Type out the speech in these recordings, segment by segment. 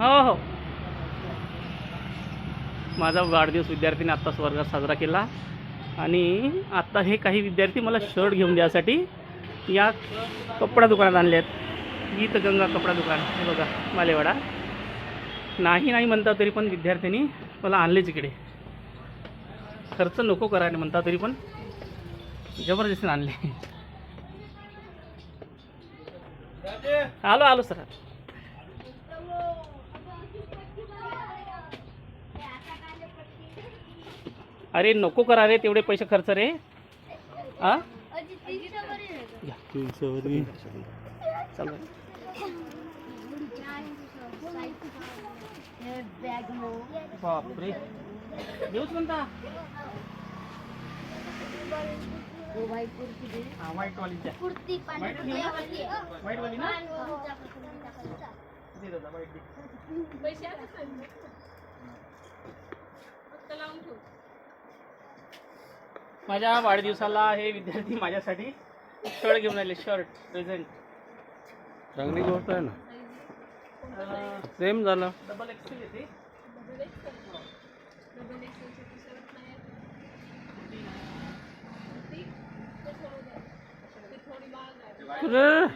हो हो. माझा वाढदिवस विद्यार्थ्यांनी आत्ताच वर्गात साजरा केला. आणि आत्ता हे काही विद्यार्थी मला शर्ट घेऊन द्यासाठी या कपडा दुकानात आणले आहेत गीतगंगा कपडा दुकान. हे बघा मालेवाडा. नाही नाही म्हणता तरी पण विद्यार्थ्यांनी मला आणलेच इकडे. खर्च नको करायला म्हणता तरी पण जबरदस्तीने आणले. आलो आलो सर. अरे नको करा रे तेवढे पैसे खर्च रे. बापरे. देऊच म्हणता. हा व्हाईट वालीच्या? व्हाईट वाली? ना? दे माझ्या वाढदिवसाला हे विद्यार्थी माझ्यासाठी शर्ट घेऊन आले शर्ट प्रेझेंट चांगली गोष्ट आहे ना. सेम झालं. डबल एक्सेल येते. अरे.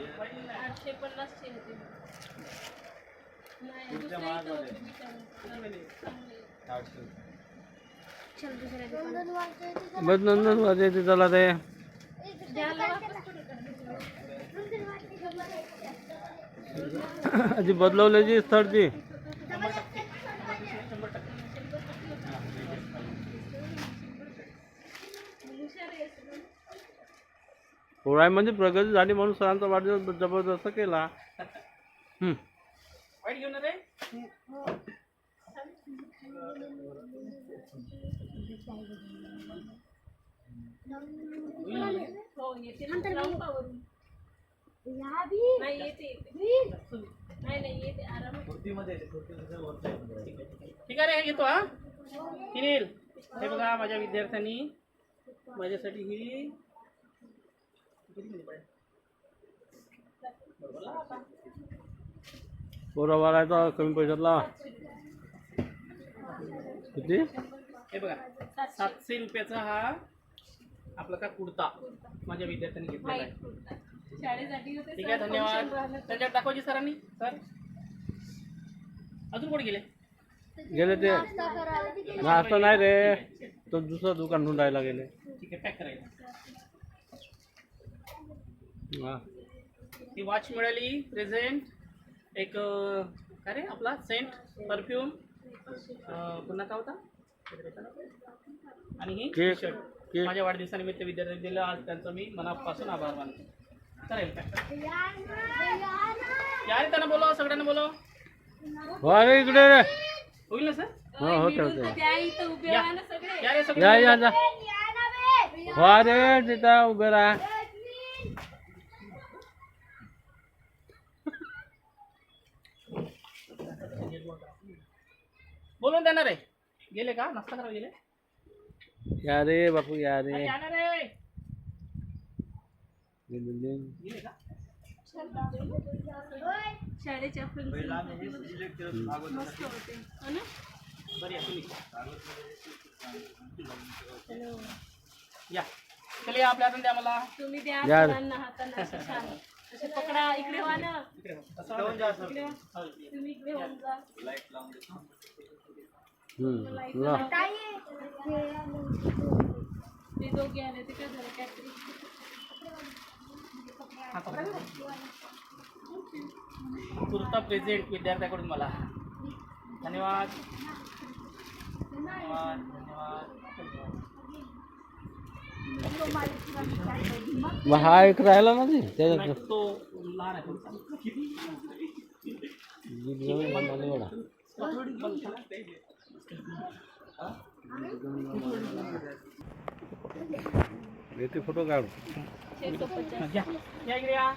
बस नंदन वाजायचे चला ते. आधी बदलवल्याची स्थळची पोळामध्ये प्रगती झाली म्हणून सरांचा वाढदिवस जबरदस्त केला. घेऊन रे. ठीक आहे रे घेतो हा किनील हे बघा माझ्या विद्यार्थ्यांनी माझ्यासाठी ही बरोबर आहे कमी पैशातला. किती? हे बघा सातशे रुपयाचा हा आपला का कुर्ता माझ्या विद्यार्थ्यांनी घेतलेला आहे. ठीक आहे धन्यवाद. त्याच्यात दाखवायची सरांनी. सर अजून कोण गेले? गेले ते. नाश्ता नाही रे. तो दुसरं दुकान ढूंढायला गेले. ठीक आहे पॅक करायला. हा. ती वॉच मिळाली प्रेझेंट. एक अं, काय रे आपला? Scent perfume. पुन्हा काय होता? आणि ही केक शर्ट केक. माझ्या वाढदिवसानिमित्त विद्यार्थ्यांनी दिलं आज त्यांचं मी मनापासून आभार मानतो. चालेल पॅक या रे त्यांना बोलव सगळ्यांना बोलव. हो अरे इकडे रे. होईल ना सर? हो होते होते या या रे सगळे. या या जा. हो अरे तिथं उभे राहा. बोलून देणार आहे. गेले का नाश्ता करायला गेले या रे बापू या रे या ना रे गेले. गेले का शाळेच्या मस्त होते हो ना? या तुम्ही या चला आपल्या हातून द्या मला तुम्ही द्या या. सरांना हातांना असे छान असे पकडा इकडे व्हा ना इकडे बघ. असं वाटतं. इकडे व्हा. तुम्ही इकडे होऊन जा हम्म. ला. ते दोघे आले ते काय झालं काहीतरी हा, पकडा. कुर्ता प्रेझेंट विद्यार्थ्याकडून मला धन्यवाद धन्यवाद धन्यवाद मग हा एक राहिला ना ते त्याच्यात नाही, तो लहान आहे थोडासा. मालेवाडा. येते फोटो काढ या. इकडे या.